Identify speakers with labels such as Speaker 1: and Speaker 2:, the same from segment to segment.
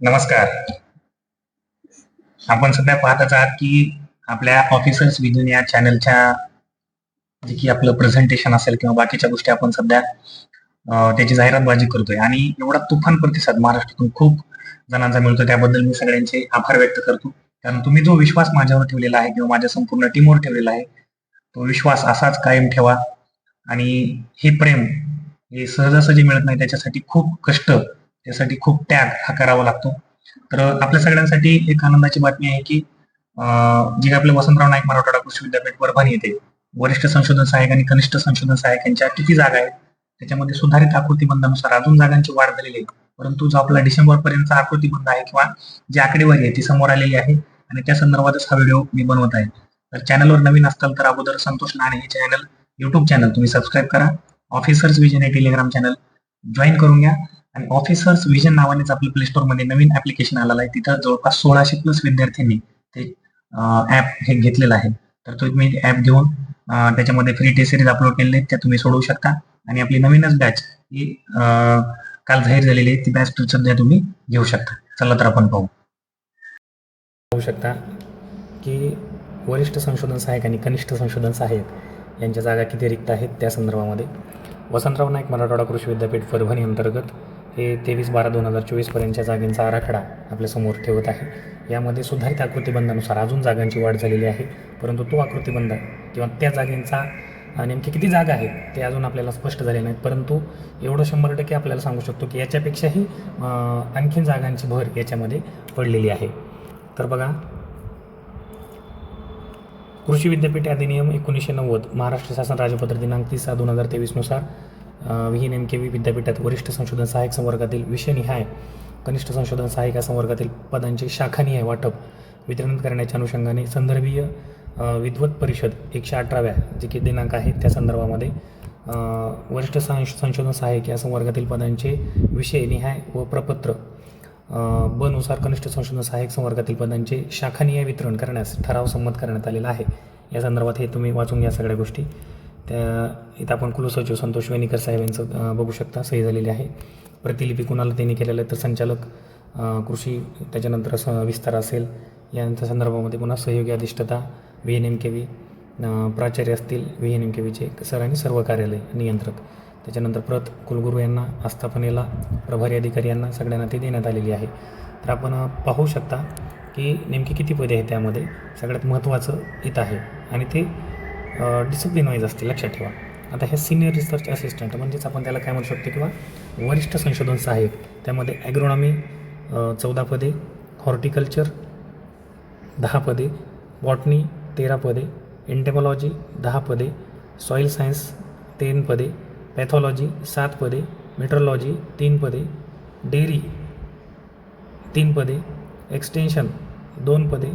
Speaker 1: नमस्कार. आपण सध्या पाहतच आहात की आपल्या ऑफिसर्स विजन या चॅनलच्या जे की आपलं प्रेझेंटेशन असेल किंवा बाकीच्या गोष्टी आपण सध्या त्याची जाहिरातबाजी करतोय. आणि एवढा तुफान प्रतिसाद महाराष्ट्रातून खूप जणांचा मिळतो त्याबद्दल मी सगळ्यांचे आभार व्यक्त करतो. कारण तुम्ही जो विश्वास माझ्यावर ठेवलेला आहे किंवा माझ्या संपूर्ण टीमवर ठेवलेला आहे तो विश्वास असाच कायम ठेवा. आणि हे प्रेम हे सहजासहजी मिळत नाही त्याच्यासाठी खूप कष्ट त्यासाठी खूप त्याग हा करावा लागतो. तर आपल्या सगळ्यांसाठी एक आनंदाची बातमी आहे की जे आपले वसंतराव नाईक मराठवाडा कृषी विद्यापीठ परभणी येथे वरिष्ठ संशोधन सहाय्यक आणि कनिष्ठ संशोधन सहाय्यक यांच्या किती जागा आहेत त्याच्यामध्ये सुधारित आकृतीबंधानुसार अजून जागांची वाढ झालेली आहे. परंतु जो आपला डिसेंबर पर्यंतचा आकृतीबंध आहे किंवा जी आकडेवारी आहे ती समोर आलेली आहे आणि त्या संदर्भातच हा व्हिडिओ मी बनवत आहे. तर चॅनलवर नवीन असताल तर अगोदर संतोष नाणे हे चॅनल युट्यूब चॅनल तुम्ही सबस्क्राईब करा. ऑफिसर्स विजन हे टेलिग्राम चॅनल जॉईन करून घ्या. आणि ऑफिसर्स विजन नावानेच आपल्या प्ले स्टोरमध्ये नवीन ऍप्लिकेशन आलेलं आहे. तिथं जवळपास सोळाशे प्लस विद्यार्थ्यांनी ते ऍप हे घेतलेलं आहे. तर तुम्ही ऍप घेऊन त्याच्यामध्ये फ्री टेस्ट सिरीज अपलोड केलेले आहेत. त्या तुम्ही सोडवू शकता. आणि आपली नवीनच बॅच ही काल जाहीर झालेली आहे. ती बॅच सध्या तुम्ही घेऊ शकता. चला तर आपण पाहू.
Speaker 2: पाहू शकता की वरिष्ठ संशोधन सहाय्यक आणि कनिष्ठ संशोधन सहाय्यक यांच्या जागा किती रिक्त आहेत त्या संदर्भामध्ये. वसंतराव नाईक मराठवाडा कृषी विद्यापीठ परभणी अंतर्गत हे तेवीस बारा दोन हजार चोवीसपर्यंतच्या जागेंचा आराखडा आपल्यासमोर ठेवत आहे. यामध्ये सुधारित आकृतीबंधानुसार अजून जागांची वाढ झालेली आहे. परंतु तो आकृतीबंध किंवा त्या जागेंचा नेमकी किती जागा आहेत ते अजून आपल्याला स्पष्ट झाले नाहीत. परंतु एवढं शंभर टक्के आपल्याला सांगू शकतो की याच्यापेक्षाही आणखीन जागांची भर याच्यामध्ये पडलेली आहे. तर बघा कृषी विद्यापीठ अधिनियम एकोणीसशे नव्वद महाराष्ट्र शासन राजपत्र दिनांक तीस सहा दोन हजार तेवीसनुसार व्ही एम के व्ही विद्यापीठात वरिष्ठ संशोधन सहाय्यक संवर्गातील विषयनिहाय कनिष्ठ संशोधन सहाय्यक या संवर्गातील पदांचे शाखानिहाय वाटप. वितरण करण्याच्या अनुषंगाने संदर्भीय विद्वत परिषद एकशे अठराव्या जे की दिनांक आहे त्या संदर्भामध्ये वरिष्ठ संश संशोधन सहाय्यक या संवर्गातील पदांचे विषयनिहाय व प्रपत्र बनुसार ब कनिष्ठ संशोधन सहाय्यक संवर्गातील पदांचे शाखानीय वितरण करण्यास ठराव संमत करण्यात आलेला आहे. या संदर्भात हे तुम्ही वाचून घ्या सगळ्या गोष्टी. त्या इथं आपण कुलसचिव संतोष वेणीकर साहेब यांचं बघू शकता सही झालेली आहे. प्रतिलिपी कुणाला त्यांनी केलेलं आहे तर संचालक कृषी त्याच्यानंतर स विस्तार असेल यांच्या संदर्भामध्ये पुन्हा सहयोगी अधिष्ठता V N M K V प्राचार्य असतील व्ही एन एम के व्हीचे सर आणि सर्व कार्यालय नियंत्रक. त्याच्यानंतर प्रत कुलगुरू यांना आस्थापनेला प्रभारी अधिकारी यांना सगळ्यांना ती देण्यात आलेली आहे. तर आपण पाहू शकता की नेमकी किती पदे आहेत त्यामध्ये सगळ्यात महत्त्वाचं इथं आहे. आणि ते डिसिप्लिन वाईज असते लक्षात ठेवा. आता हे सिनियर रिसर्च असिस्टंट म्हणजेच आपण त्याला काय म्हणू शकतो किंवा वरिष्ठ संशोधन सहाय्यक त्यामध्ये ॲग्रोनॉमी चौदा पदे हॉर्टिकल्चर दहा पदे बॉटनी तेरा पदे एंटेमॉलॉजी दहा पदे सॉईल सायन्स तीन पदे पॅथॉलॉजी सात पदे मेट्रोलॉजी तीन पदे डेअरी तीन पदे एक्सटेन्शन दोन पदे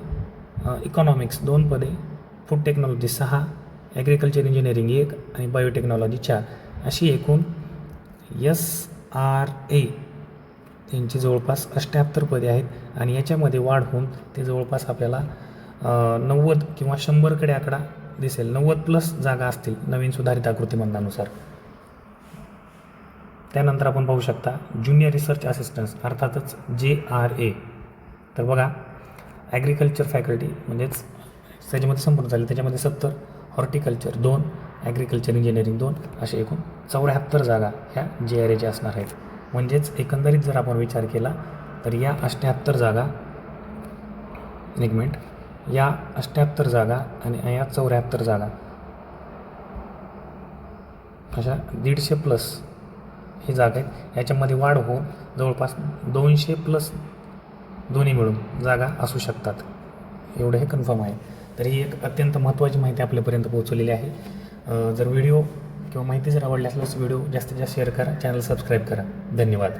Speaker 2: इकॉनॉमिक्स दोन पदे फूड टेक्नॉलॉजी सहा ॲग्रिकल्चर इंजिनिअरिंग एक आणि बायोटेक्नॉलॉजी चार. अशी एकूण एस आर ए यांची जवळपास अष्ट्याहत्तर पदे आहेत आणि याच्यामध्ये वाढ होऊन ते जवळपास आपल्याला नव्वद किंवा शंभरकडे आकडा दिसेल. नव्वद प्लस जागा असतील नवीन सुधारित आकृतीबंधानुसार त्यानंतर आपण पाहू शकता ज्युनियर रिसर्च असिस्टन्स अर्थातच जे आर ए तर बघा ॲग्रिकल्चर फॅकल्टी म्हणजेच त्याच्यामध्ये संपूर्ण झाले त्याच्यामध्ये सत्तर. हॉर्टिकल्चर दोन ॲग्रिकल्चर इंजिनिअरिंग दोन असे एकूण चौऱ्याहत्तर जागा ह्या जे आर एच्या असणार आहेत. म्हणजेच एकंदरीत जर आपण विचार केला तर या अष्ट्याहत्तर जागा एक मिनिट या अष्ट्याहत्तर जागा आणि या चौऱ्याहत्तर जागा अशा दीडशे प्लस ही जागा आहेत. याच्यामध्ये वाढ होऊन जवळपास दोनशे प्लस दोन्ही मिळून जागा असू शकतात. एवढं हे कन्फर्म आहे. तर ही एक अत्यंत महत्त्वाची माहिती आपल्यापर्यंत पोहोचवलेली आहे. जर व्हिडिओ किंवा माहिती जर आवडली असल्यास व्हिडिओ जास्तीत जास्त शेअर करा चॅनल सबस्क्राईब करा. धन्यवाद.